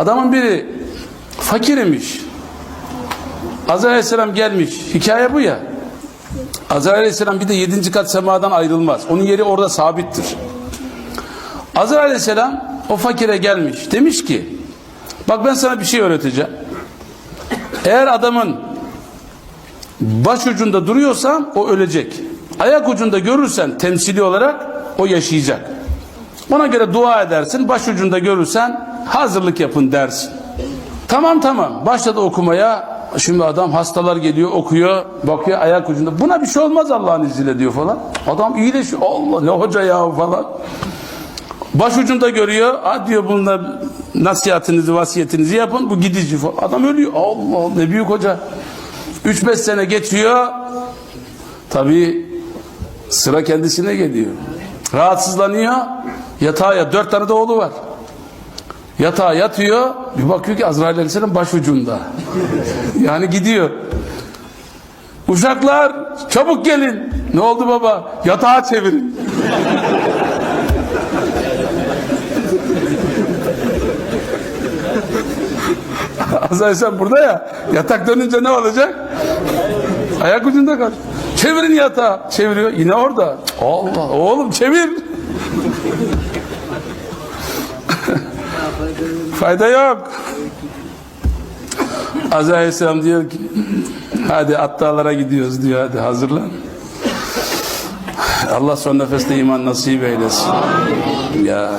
Adamın biri fakir imiş. Azrail Aleyhisselam gelmiş. Hikaye bu ya. Azrail Aleyhisselam bir de yedinci kat semadan ayrılmaz. Onun yeri orada sabittir. Azrail Aleyhisselam o fakire gelmiş. Demiş ki bak ben sana bir şey öğreteceğim. Eğer adamın baş ucunda duruyorsan o ölecek. Ayak ucunda görürsen temsili olarak o yaşayacak. Ona göre dua edersin. Baş ucunda görürsen hazırlık yapın dersin. Tamam tamam. Başladı okumaya. Şimdi adam hastalar geliyor okuyor. Bakıyor ayak ucunda. Buna bir şey olmaz Allah'ın izniyle diyor falan. Adam iyileşiyor. Allah ne hoca ya falan. Baş ucunda görüyor. Ha diyor bununla nasihatinizi, vasiyetinizi yapın. Bu gidici falan. Adam ölüyor. Allah Allah ne büyük hoca. 3-5 sene geçiyor. Tabii sıra kendisine geliyor. Rahatsızlanıyor. Yatağa yat. Dört tane de oğlu var. Yatağa yatıyor. Bir bakıyor ki Azrail Aleyhisselam başucunda. yani gidiyor. Uşaklar çabuk gelin. Ne oldu baba? Yatağa çevirin. Azrail Aleyhisselam burada ya. Yatak dönünce ne olacak? Ayak ucunda kal. Çevirin yatağı. Çeviriyor. Yine orada. Allah. Oğlum çevir. Fayda yok. Azrail Aleyhisselam diyor ki hadi attalara gidiyoruz diyor hadi hazırlan. Allah son nefeste iman nasip eylesin. Ya